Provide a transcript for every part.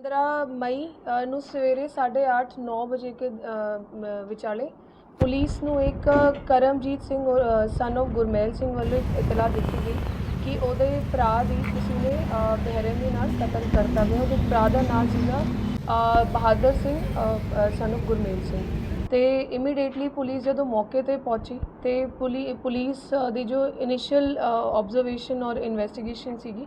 15 ਮਈ ਨੂੰ ਸਵੇਰੇ 8:30 9 ਵਜੇ ਕੇ ਵਿਚਾਲੇ ਪੁਲਿਸ ਨੂੰ ਇੱਕ ਕਰਮਜੀਤ ਸਿੰਘ ਸਨ of ਗੁਰਮੇਲ ਸਿੰਘ ਵੱਲੋਂ ਇੱਕ ਇਤਲਾਹ ਦਿੱਤੀ ਗਈ ਕਿ ਉਹਦੇ ਭਰਾ ਦੀ ਕਿਸੇ ਨੇ ਅ, ਬੇਰਹਿਮੀ ਨਾਲ ਕਤਲ ਕਰਤਾ ਗਿਆ। ਉਹਦੇ ਭਰਾ ਦਾ ਨਾਮ ਸੀਗਾ ਬਹਾਦਰ ਸਿੰਘ ਸਨ of ਗੁਰਮੇਲ ਸਿੰਘ। ਤੇ ਇਮੀਡੀਏਟਲੀ ਪੁਲਿਸ ਜਦੋਂ ਮੌਕੇ ਤੇ ਪਹੁੰਚੀ ਤੇ ਪੁਲੀ ਪੁਲਿਸ ਦੀ ਜੋ ਇਨੀਸ਼ੀਅਲ ਆਬਜ਼ਰਵੇਸ਼ਨ ਔਰ ਇਨਵੈਸਟੀਗੇਸ਼ਨ ਸੀਗੀ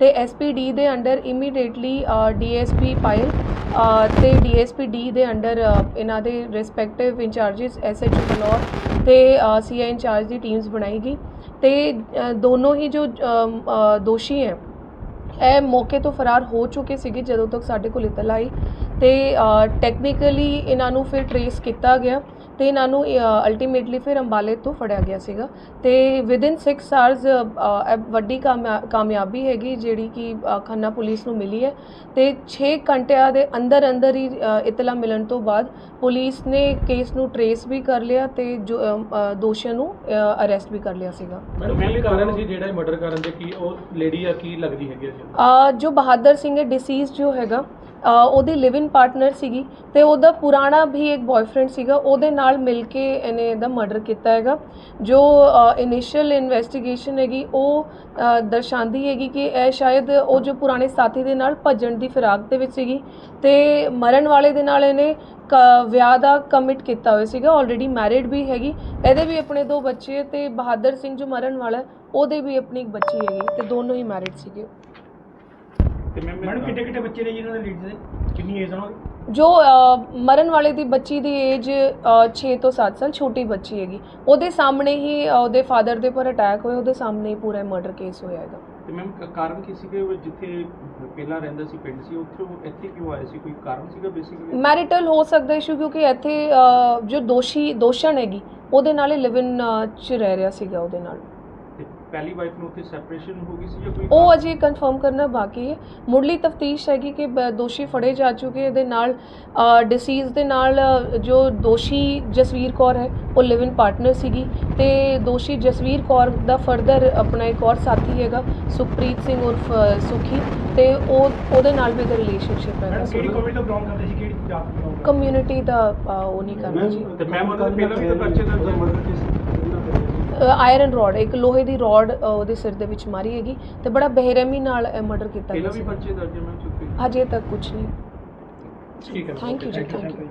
ਤੇ ਐਸਪੀਡੀ ਦੇ ਅੰਡਰ ਇਮੀਡੀਏਟਲੀ ਡੀਐਸਪੀ ਪਾਇਲ ਅ, ਤੇ ਡੀਐਸਪੀ ਡੀ ਦੇ ਅੰਡਰ ਇਹਨਾਂ ਦੇ ਰਿਸਪੈਕਟਿਵ ਇੰਚਾਰजेस ਐਸਐਚਓ ਬਲੌਰ ਤੇ ਸੀਆਈ ਇੰਚਾਰਜ ਦੀ ਟੀਮਸ ਬਣਾਈ ਗਈ। ਤੇ ਦੋਨੋਂ ਹੀ ਜੋ ਦੋਸ਼ੀ ਹੈ ਇਹ ਮੌਕੇ ਤੋਂ ਫਰਾਰ ਹੋ ਚੁੱਕੇ ਸੀਗੇ ਜਦੋਂ ਤੱਕ ਸਾਡੇ ਕੋਲ ਇਤਲਾ ਆਈ। ਤੇ ਟੈਕਨੀਕਲੀ ਇਹਨਾਂ ਨੂੰ ਫਿਰ ਟਰੇਸ ਕੀਤਾ ਗਿਆ। ਤੇ ਇਹਨਾਂ ਨੂੰ ਅਲਟੀਮੇਟਲੀ ਫਿਰ ਅੰਬਾਲੇ ਤੋਂ ਫੜਿਆ ਗਿਆ ਸੀਗਾ। ਤੇ ਵਿਦਿਨ 6 ਆਵਰਸ ਵੱਡੀ ਕਾਮਯਾ- ਕਾਮਯਾਬੀ ਹੈਗੀ ਜਿਹੜੀ ਕਿ ਖੰਨਾ ਪੁਲਿਸ ਨੂੰ ਮਿਲੀ ਹੈ। ਤੇ 6 ਘੰਟਿਆਂ ਦੇ ਅੰਦਰ ਅੰਦਰ ਹੀ ਇਤਲਾ ਮਿਲਣ ਤੋਂ ਬਾਅਦ ਪੁਲਿਸ ਨੇ ਕੇਸ ਨੂੰ ਟਰੇਸ ਵੀ ਕਰ ਲਿਆ ਤੇ ਜੋ, ਦੋਸ਼ੀਆਂ ਨੂੰ ਅਰੈਸਟ ਵੀ ਕਰ ਲਿਆ ਸੀਗਾ। ਮੈਡਮ ਕਾਰਨ ਸੀ ਜਿਹੜਾ ਮਰਡਰ ਕਰਨ ਦੇ ਕੀ ਉਹ ਲੇਡੀ ਆ ਕੀ ਲੱਗਦੀ ਹੈਗੀ ਅ, ਜੋ ਬਹਾਦਰ ਸਿੰਘ ਹੈ ਡਿਸੀਜ਼ ਜੋ ਹੈਗਾ ਉਹਦੀ ਲਿਵ ਇਨ ਪਾਰਟਨਰ ਸੀਗੀ ਤੇ ਉਹਦਾ ਪੁਰਾਣਾ ਵੀ ਇੱਕ ਬॉयਫ੍ਰੈਂਡ ਸੀਗਾ, ਉਹਦੇ ਨਾਲ ਮਿਲ ਕੇ ਇਹਨੇ ਇਹਦਾ ਮਰਡਰ ਕੀਤਾ ਹੈਗਾ। ਜੋ ਇਨੀਸ਼ੀਅਲ ਇਨਵੈਸਟੀਗੇਸ਼ਨ ਹੈਗੀ, ਉਹ ਦਰਸਾਉਂਦੀ ਹੈਗੀ ਕਿ ਇਹ ਸ਼ਾਇਦ ਉਹ ਜੋ ਪੁਰਾਣੇ ਸਾਥੀ ਦੇ ਨਾਲ ਭੱਜਣ ਦੀ ਫਿਰਾਕ ਦੇ ਵਿੱਚ ਸੀਗੀ ਤੇ ਮਰਨ ਵਾਲੇ ਦੇ ਨਾਲ ਇਹਨੇ ਕ- ਵਿਆਹ ਦਾ ਕਮਿਟ ਕੀਤਾ ਹੋਇਆ ਸੀਗਾ ਆਲਰੇਡੀ ਮੈਰਿਡ ਵੀ ਹੈਗੀ। ਇਹਦੇ ਵੀ ਆਪਣੇ ਦੋ ਬੱਚੇ ਤੇ ਬਹਾਦਰ ਸਿੰਘ ਜੋ ਮਰਨ ਵਾਲਾ, ਉਹਦੇ ਵੀ ਆਪਣੀ ਇੱਕ ਬੱਚੀ ਹੈਗੀ ਤੇ ਦੋਨੋਂ ਹੀ ਮੈਰਿਡ ਸੀਗੇ। ਤੇ ਮੈਡਮ ਕਿੱਡੇ ਕਿੱਡੇ ਬੱਚੇ ਨੇ ਜੀ ਇਹਨਾਂ ਦੇ ਲੀਡ ਦੇ? ਕਿੰਨੀ ਏਜ ਉਹਨਾਂ ਦੀ? ਜੋ ਅ, ਮਰਨ ਵਾਲੇ ਦੀ ਬੱਚੀ ਦੀ ਏਜ 6 ਤੋਂ 7 ਸਾਲ ਛੋਟੀ ਬੱਚੀ ਹੈਗੀ। ਉਹਦੇ ਸਾਹਮਣੇ ਹੀ ਅ, ਉਹਦੇ ਫਾਦਰ ਦੇ ਉੱਪਰ ਅਟੈਕ ਹੋਇਆ ਉਹਦੇ ਸਾਹਮਣੇ ਹੀ ਪੂਰਾ ਮਰਡਰ ਕੇਸ ਹੋਇਆ ਹੈਗਾ ਤੇ ਮੈਮ ਕਾਰਨ ਕੀ ਸੀ ਕਿ ਉਹ ਜਿੱਥੇ ਪਹਿਲਾਂ ਰਹਿੰਦਾ ਸੀ ਪਿੰਡ ਸੀ ਉੱਥੇ ਉਹ ਇੱਥੇ ਕਿਉਂ ਆਇਆ ਸੀ? ਕੋਈ ਕਾਰਨ ਸੀਗਾ ਬੇਸਿਕਲੀ ਮੈਰਿਟਲ ਹੋ ਸਕਦਾ ਇਸ਼ੂ ਕਿਉਂਕਿ ਇੱਥੇ ਅ, ਜੋ ਦੋਸ਼ੀ ਦੋਸ਼ਣ ਹੈਗੀ ਉਹਦੇ ਨਾਲ ਹੀ ਲਿਵ ਇਨ ਚ ਰਹਿ ਰਿਹਾ ਸੀਗਾ ਉਹਦੇ ਨਾਲ। ਤੇ ਪਹਿਲੀ ਵਾਈਫ ਨੂੰ ਉੱਥੇ ਸੈਪਰੇਸ਼ਨ ਹੋ ਗਈ ਸੀ ਜਾਂ ਕੋਈ ਉਹ ਅਜੇ ਕਨਫਰਮ ਕਰਨਾ ਬਾਕੀ ਹੈ। ਮੁੱਢਲੀ ਤਫਤੀਸ਼ ਹੈਗੀ ਕਿ ਬ- ਦੋਸ਼ੀ ਫੜੇ ਜਾ ਚੁੱਕੇ ਇਹਦੇ ਨਾਲ ਡਿਸੀਜ਼ ਦੇ ਨਾਲ ਅ, ਜੋ ਦੋਸ਼ੀ ਜਸਵੀਰ ਕੌਰ ਹੈ ਉਹ ਲਿਵ ਇਨ ਪਾਰਟਨਰ ਸੀਗੀ। ਤੇ ਦੋਸ਼ੀ ਜਸਵੀਰ ਕੌਰ ਦਾ ਫਰਦਰ ਆਪਣਾ ਇੱਕ ਹੋਰ ਸਾਥੀ ਹੈਗਾ ਸੁਖਪ੍ਰੀਤ ਸਿੰਘ ਉਰਫ ਅ, ਸੁਖੀ। ਤੇ ਉਹ ਉਹਦੇ ਨਾਲ ਵੀ ਇਹਦਾ ਰਿਲੇਸ਼ਨਸ਼ਿਪ ਹੈਗਾ। ਕਿਹੜੀ ਕਮਿਊਨਿਟੀ ਤੋਂ ਬਿਲੋਂਗ ਕਰਦੇ ਸੀ? ਕਿਹੜੀ ਜਾਤ ਤੋਂ belong ਕਮਿਊਨਿਟੀ ਦਾ ਅ, ਉਹ ਨਹੀਂ ਕਰਨਾ ਜੀ। ਤੇ ਮੈਮ ਉਹਦੇ ਪਹਿਲਾਂ ਵੀ ਤਾਂ ਬੱਚੇ ਦਾ। ਆਇਰਨ ਰੋਡ ਇੱਕ ਲੋਹੇ ਦੀ ਰੋਡ ਉਹਦੇ ਸਿਰ ਦੇ ਵਿੱਚ ਮਾਰੀ ਹੈਗੀ ਤੇ ਬੜਾ ਬੇਰਹਿਮੀ ਨਾਲ ਮਰਡਰ ਕੀਤਾ ਗਿਆ ਸੀ। ਬੱਚੇ ਦਰਜ ਹੈ ਮੈਮ ਚੁੱਕੇ ਹਜੇ ਤੱਕ ਕੁਝ ਨਹੀਂ। ਠੀਕ ਹੈ thank you ji thank you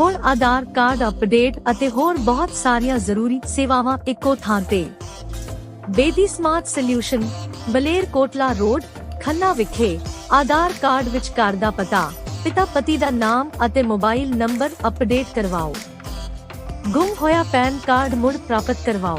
ਹੁਣ ਆਧਾਰ ਕਾਰਡ ਅਪਡੇਟ ਅਤੇ ਹੋਰ ਬਹੁਤ ਸਾਰੀਆਂ ਜ਼ਰੂਰੀ ਸੇਵਾਵਾਂ ਇੱਕੋ ਥਾਂ ਤੇ। Bedi smart solution Baler Kotla road Khanna ਵਿਖੇ ਆਧਾਰ ਕਾਰਡ ਵਿੱਚ ਘਰ ਦਾ ਪਤਾ। ਪਿਤਾ ਪਤੀ ਦਾ ਨਾਮ ਅਤੇ ਮੋਬਾਈਲ ਨੰਬਰ ਅਪਡੇਟ ਕਰਵਾਓ। ਗੁੰਮ ਹੋਇਆ ਪੈਨ ਕਾਰਡ ਮੁੜ ਪ੍ਰਾਪਤ ਕਰਵਾਓ।